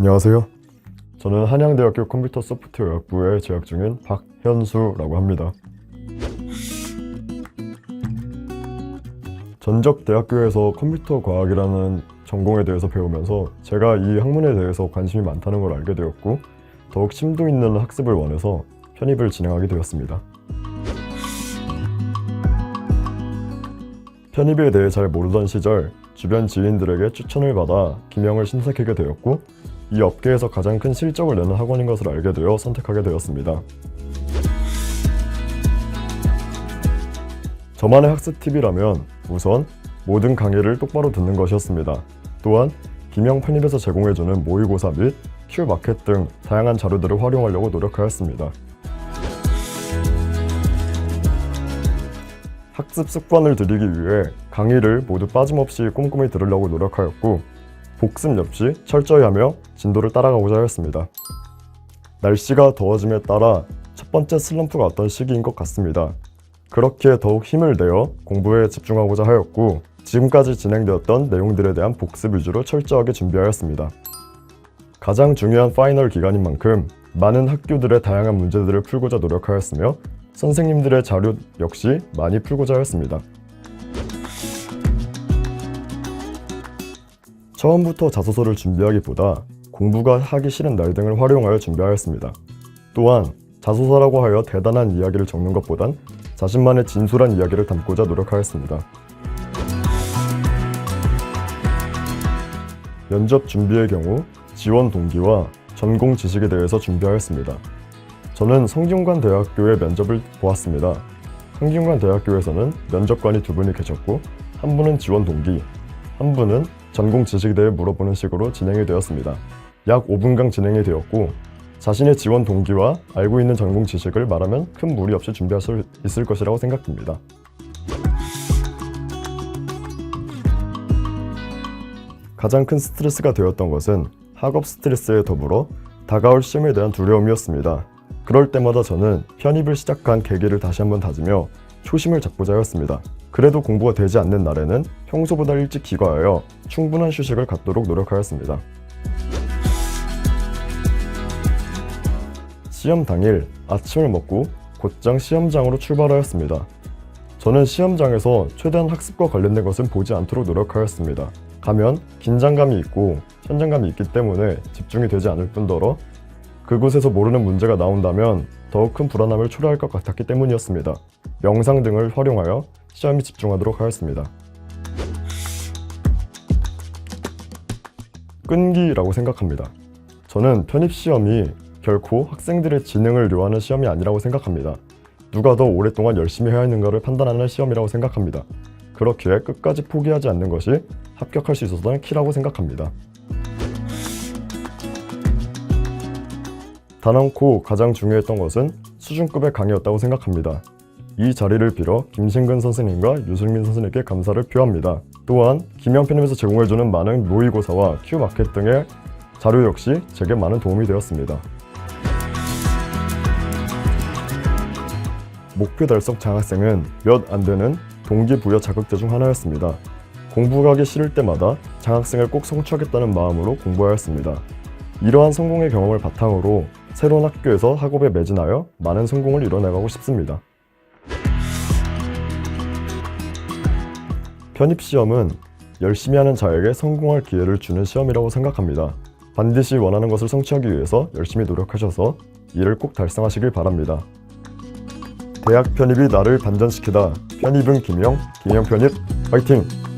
안녕하세요. 저는 한양대학교 컴퓨터 소프트웨어학부에 재학 중인 박현수라고 합니다. 전적 대학교에서 컴퓨터 과학이라는 전공에 대해서 배우면서 제가 이 학문에 대해서 관심이 많다는 걸 알게 되었고 더욱 심도 있는 학습을 원해서 편입을 진행하게 되었습니다. 편입에 대해 잘 모르던 시절 주변 지인들에게 추천을 받아 김영을 신택하게 되었고 이 업계에서 가장 큰 실적을 내는 학원인 것을 알게 되어 선택하게 되었습니다. 저만의 학습 팁이라면 우선 모든 강의를 똑바로 듣는 것이었습니다. 또한 김영 편입에서 제공해주는 모의고사 및 Q 마켓 등 다양한 자료들을 활용하려고 노력하였습니다. 학습 습관을 들이기 위해 강의를 모두 빠짐없이 꼼꼼히 들으려고 노력하였고 복습 역시 철저히 하며 진도를 따라가고자 하였습니다. 날씨가 더워짐에 따라 첫 번째 슬럼프가 왔던 시기인 것 같습니다. 그렇게 더욱 힘을 내어 공부에 집중하고자 하였고 지금까지 진행되었던 내용들에 대한 복습 위주로 철저하게 준비하였습니다. 가장 중요한 파이널 기간인 만큼 많은 학교들의 다양한 문제들을 풀고자 노력하였으며 선생님들의 자료 역시 많이 풀고자 하였습니다. 처음부터 자소서를 준비하기보다 공부가 하기 싫은 날 등을 활용하여 준비하였습니다. 또한 자소서라고 하여 대단한 이야기를 적는 것보단 자신만의 진솔한 이야기를 담고자 노력하였습니다. 면접 준비의 경우 지원 동기와 전공 지식에 대해서 준비하였습니다. 저는 성균관 대학교의 면접을 보았습니다. 성균관 대학교에서는 면접관이 두 분이 계셨고 한 분은 지원 동기, 한 분은 전공 지식에 대해 물어보는 식으로 진행이 되었습니다. 약 5분간 진행이 되었고 자신의 지원 동기와 알고 있는 전공 지식을 말하면 큰 무리 없이 준비할 수 있을 것이라고 생각됩니다. 가장 큰 스트레스가 되었던 것은 학업 스트레스에 더불어 다가올 시험에 대한 두려움이었습니다. 그럴 때마다 저는 편입을 시작한 계기를 다시 한번 다지며 초심을 잡고자 하였습니다. 그래도 공부가 되지 않는 날에는 평소보다 일찍 귀가하여 충분한 휴식을 갖도록 노력하였습니다. 시험 당일 아침을 먹고 곧장 시험장으로 출발하였습니다. 저는 시험장에서 최대한 학습과 관련된 것은 보지 않도록 노력하였습니다. 가면 긴장감이 있고 현장감이 있기 때문에 집중이 되지 않을 뿐더러 그곳에서 모르는 문제가 나온다면 더욱 큰 불안함을 초래할 것 같았기 때문이었습니다. 명상 등을 활용하여 시험에 집중하도록 하였습니다. 끈기라고 생각합니다. 저는 편입 시험이 결코 학생들의 지능을 요하는 시험이 아니라고 생각합니다. 누가 더 오랫동안 열심히 해야 하는가를 판단하는 시험이라고 생각합니다. 그렇기에 끝까지 포기하지 않는 것이 합격할 수 있었던 키라고 생각합니다. 단언코 가장 중요했던 것은 수준급의 강의였다고 생각합니다. 이 자리를 빌어 김신근 선생님과 유승민 선생님께 감사를 표합니다. 또한 김영 편입에서 제공해주는 많은 모의고사와 Q마켓 등의 자료 역시 제게 많은 도움이 되었습니다. 목표 달성 장학생은 몇 안 되는 동기부여 자극제 중 하나였습니다. 공부하기 싫을 때마다 장학생을 꼭 성취하겠다는 마음으로 공부하였습니다. 이러한 성공의 경험을 바탕으로 새로운 학교에서 학업에 매진하여 많은 성공을 이뤄나가고 싶습니다. 편입 시험은 열심히 하는 자에게 성공할 기회를 주는 시험이라고 생각합니다. 반드시 원하는 것을 성취하기 위해서 열심히 노력하셔서 이를 꼭 달성하시길 바랍니다. 대학 편입이 나를 반전시키다. 편입은 김영, 김영 편입, 화이팅!